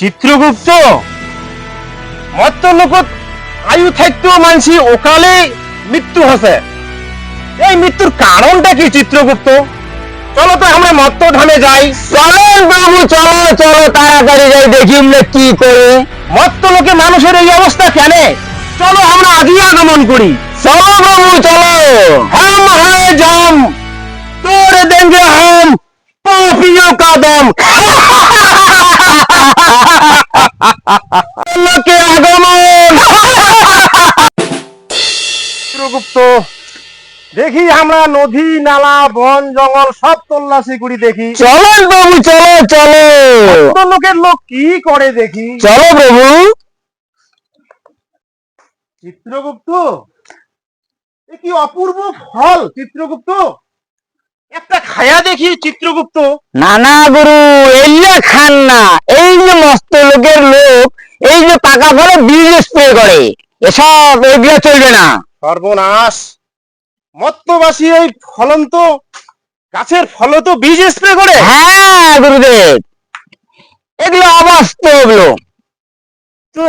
চিত্রগুপ্ত মত আয়ু থাকতেও মানছি ওকালে মৃত্যু হসে। এই মৃত্যুর কারণটা কি চিত্রগুপ্ত? চলো তো আমরা মত্ত ধামে যাই। চলেন বাবু চলো চলো তাড়াতাড়ি যাই দেখি কি করে। মত্ত লোকে মানুষের এই অবস্থা কেন? চলো আমরা আদি আগমন করি। চলো বাবু চলো। হাম হায় জাম। তোর দেঙ্গে হাম পাপিও কাদম। লোকে আগমন। চিত্রগুপ্ত দেখি আমরা নদী নালা বন জঙ্গল সব তল্লাশি করি দেখি। চলেন বাবু চলো চলো। কত লোকের লোক কি করে দেখি? চলো প্রভু। চিত্রগুপ্ত এ কি অপূর্ব ফল চিত্রগুপ্ত? একটা খায়া দেখি চিত্রগুপ্ত। না না গুরু এইলে খান না এই যে মস্ত লোকের লোক পাকা ফলে বীজ স্প্রে করে। এসব এগুলো চলবে না। সর্বনাশ। মত্তবাসী এই ফলন্ত গাছের ফল তো বীজ স্প্রে করে। হ্যাঁ গুরুদেব। এগুলো অবাস্তব লোক। তো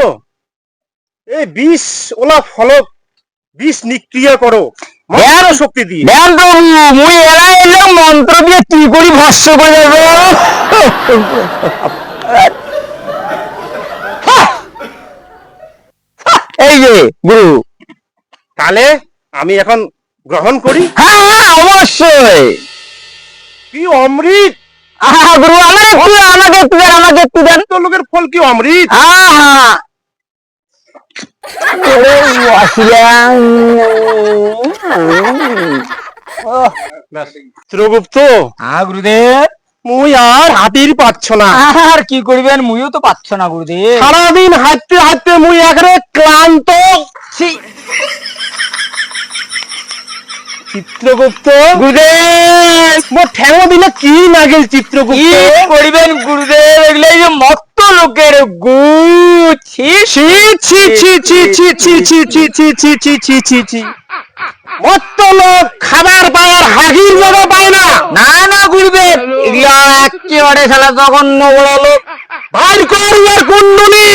এই বিষ ওলা ফলক বিষ নিক্রিয়া করো। মন্ত্র শক্তি দিয়ে। দেন প্রভু মুই এলা এলো মন্ত্র দিয়ে তুই করি ভস্য করে দেবো গুরু। তাহলে আমি এখন গ্রহণ করি। হ্যাঁ হ্যাঁ অবশ্যই। কি অমৃত? আহা গুরু আমার একটু আমাকে একটু দেন আমাকে একটু দেন। তো লোকের ফল কি অমৃত? আহা ওরে চিত্রগুপ্ত হ্যাঁ গুরুদেব। মুই আর হাতির পাচ্ছ না আর কি করবেন মুইও তো পাচ্ছ না গুরুদেব সারাদিন হাঁটতে হাঁটতে মুই একরে ক্লান্ত চিত্রগুপ্ত গুরুদেব মোর ঠেঙো দিলে কি নাগেল কি চিত্রগুপ্ত গুরুদেব এগুলো যে মত্ত লোকের গু ছি ছি ছি ছি ছি ছি ছি ছি ছি ছি ছি ছি ছি ছি লোক খাবার পাওয়ার পায় না। না না গুরুদেব এগুলো একেবারে খেলা জঘন্য বড় লোক। বাইর কর ইয়ার কুণ্ডলি।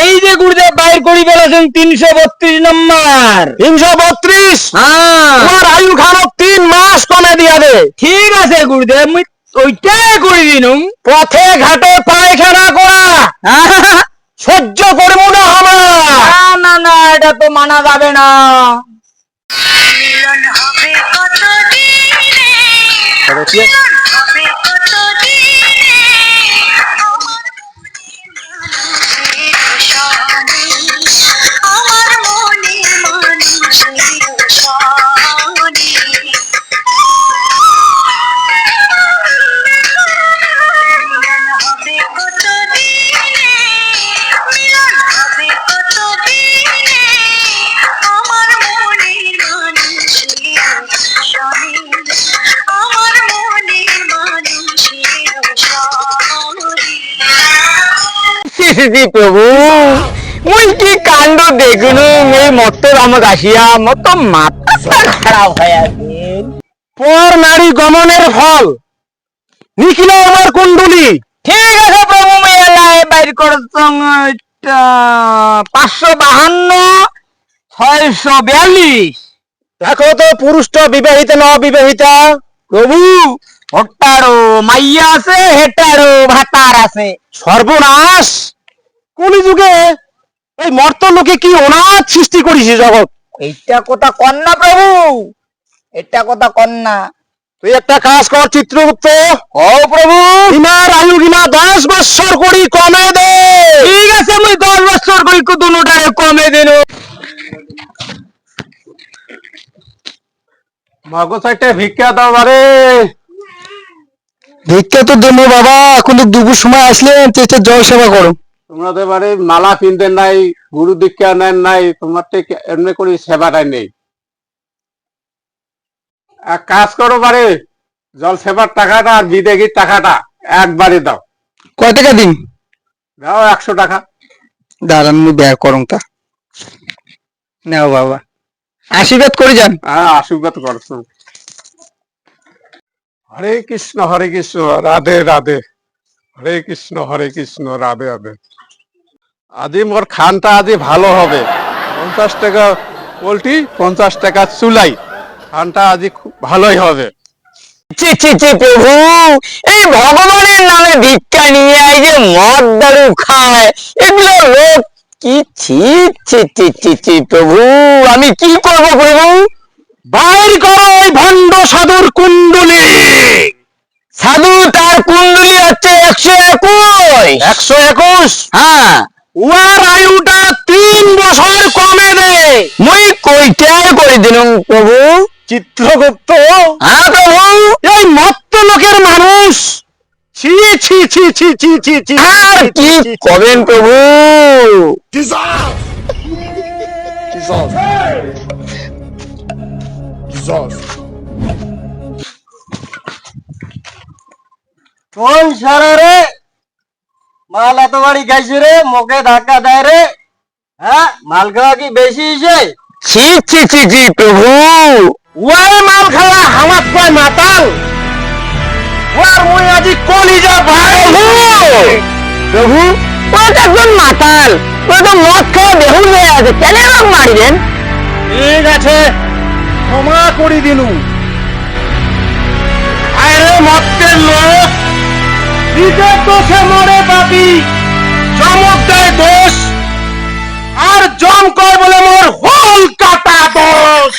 এই যে গুরুদেব বাইর করি ফেলেছেন তিনশো বত্রিশ নম্বর। তিনশো বত্রিশ? হ্যাঁ। তোমার আয়ু খানক তিন মাস কমে দিয়া দে। ঠিক আছে গুরুদেব মুই ওইটাই করে দিনুম। পথে ঘাটে পায়খানা করা। সহ্য করব না আমার। না না না এটা তো মানা যাবে না। হবে কতদিনে? শ্রী প্রভু। মুই কি কাণ্ড দেখুন? এই মত্ত রামক আসিয়া মত মাথা খারাপ হয়ে আছে পর নারী গমনের ফল। নিখিল আমার কুণ্ডলি। ঠিক আছে প্রভু মেলায় বাইর করছং পাঁচশো বাহান্ন ছয়শো বিয়াল্লিশ দেখো তো পুরুষটা বিবাহিত না অবিবাহিতা প্রভু হটারো মাইয়া আছে হেটারো ভাতার আছে। সর্বনাশ কলিযুগে এই মর্ত লোকে কি অনাথ সৃষ্টি করেছে জগৎ? এইটা কথা কন্যা প্রভু এটা কথা কন্যা তুই একটা কাজ কর চিত্রগুপ্ত। ও প্রভু। ইনার আয়ু গিনা দশ বৎসর করি কমে দে। ঠিক আছে মুই দশ বছর কই দুটারে কমে দিন মগজ একটা ভিক্ষা দাও বারে। ভিক্ষা তো দেবো বাবা এখন তো দুপুর সময় চেষ্টা জল সেবা করো। তোমরা তো এবারে মালা কিনতে নাই গুরু দীক্ষা নেন নাই তোমার তো এমনি করে সেবাটাই নেই। এক কাজ করো বারে জল সেবার টাকাটা আর বিদেগির টাকাটা একবারে দাও। কয় টাকা দিন? দাও একশো টাকা। দাঁড়ান মুই বের করুন তা। নাও বাবা। আশীর্বাদ করে যান। হ্যাঁ আশীর্বাদ করছ হরে কৃষ্ণ হরে কৃষ্ণ রাধে রাধে। হরে কৃষ্ণ হরে কৃষ্ণ রাধে রাধে। আজি মোর খানটা আজি ভালো হবে। পঞ্চাশ টাকা পোলট্রি পঞ্চাশ টাকা চুলাই। খানটা আজি খুব ভালোই হবে। ছি ছি ছি প্রভু এই ভগবানের নামে ভিক্ষা নিয়ে এই যে মদ দারু খায় এগুলো লোক কি ছি ছি ছি ছি ছি প্রভু আমি কি করব প্রভু? বাইর করো ওই ভণ্ড সাধুর কুণ্ডলী। সাধু তার কুণ্ডলী হচ্ছে একশো একুশ। একশো একুশ? হ্যাঁ। উয়ার আয়ুটা তিন বছর কমে দে? মুই কইটাই করে দিলাম প্রভু। চিত্রগুপ্ত। হ্যাঁ প্রভু। এই মত্ত লোকের মানুষ। ছি ছি ছি ছি ছি ছি ছি আর কি কবেন প্রভু? কোন সারা রে? মাল এত বাড়ি খাইছে রে মুখে ধাক্কা দেয় রে। হ্যাঁ মাল খাওয়া কি বেশি হয়েছে ছি ছি ছি ছি প্রভু। ওয়াই মাল খাওয়া হামাত পায় মাতাল? ওয়ার মুই আজি কলিজা ভাই প্রভু! ও তো একজন মাতাল। ও তো মদ বেহুল হয়ে আছে কেন আমাকে মারিবেন? ঠিক আছে ক্ষমা করি দিনু। আরে মত্তের লোক নিজের দোষে মরে পাবি চমক দেয় দোষ, আর জম কয় বলে মোর হোল কাটা দোষ।